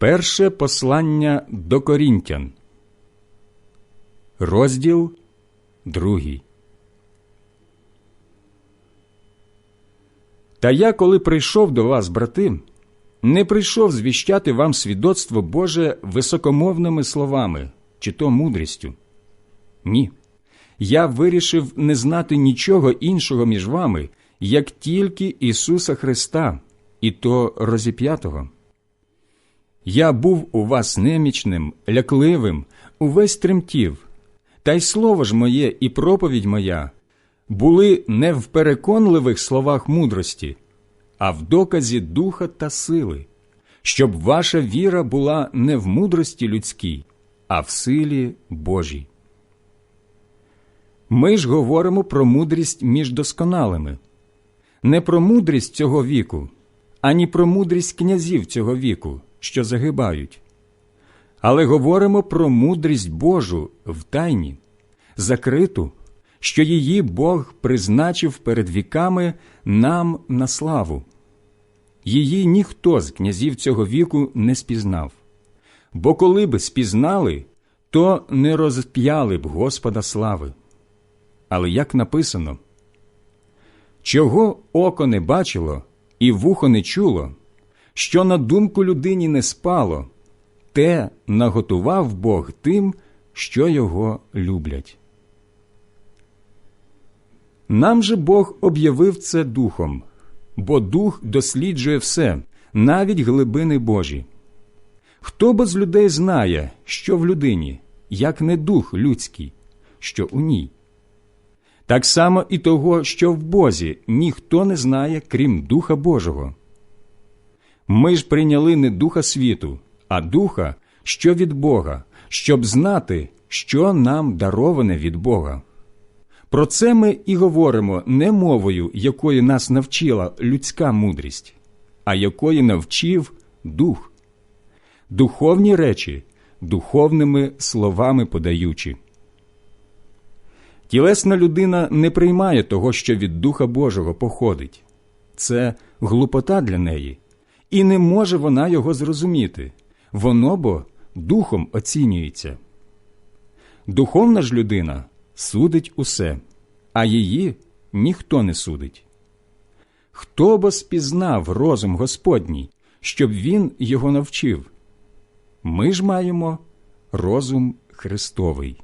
Перше послання до Корінтян, розділ другий. Та я, коли прийшов до вас, брати, не прийшов звіщати вам свідоцтво Боже високомовними словами чи то мудрістю. Ні. Я вирішив не знати нічого іншого між вами, як тільки Ісуса Христа, і то розіп'ятого. Я був у вас немічним, лякливим, увесь тремтів, та й слово ж моє і проповідь моя були не в переконливих словах мудрості, а в доказі духа та сили, щоб ваша віра була не в мудрості людській, а в силі Божій. Ми ж говоримо про мудрість між досконалими, не про мудрість цього віку, ані про мудрість князів цього віку, що загибають, але говоримо про мудрість Божу в тайні, закриту, що її Бог призначив перед віками нам на славу. Її ніхто з князів цього віку не спізнав, бо коли б спізнали, то не розп'яли б Господа слави. Але як написано, чого око не бачило і вухо не чуло, що на думку людині не спало, те наготував Бог тим, що його люблять. Нам же Бог об'явив це духом, бо дух досліджує все, навіть глибини Божі. Хто бо з людей знає, що в людині, як не дух людський, що у ній? Так само і того, що в Бозі ніхто не знає, крім Духа Божого. Ми ж прийняли не духа світу, а духа, що від Бога, щоб знати, що нам дароване від Бога. Про це ми і говоримо не мовою, якої нас навчила людська мудрість, а якої навчив дух, духовні речі, духовними словами подаючи. Тілесна людина не приймає того, що від Духа Божого походить. Це глупота для неї, і не може вона його зрозуміти. Воно бо духом оцінюється. Духовна ж людина судить усе, а її ніхто не судить. Хто бо спізнав розум Господній, щоб він його навчив? Ми ж маємо розум Христовий.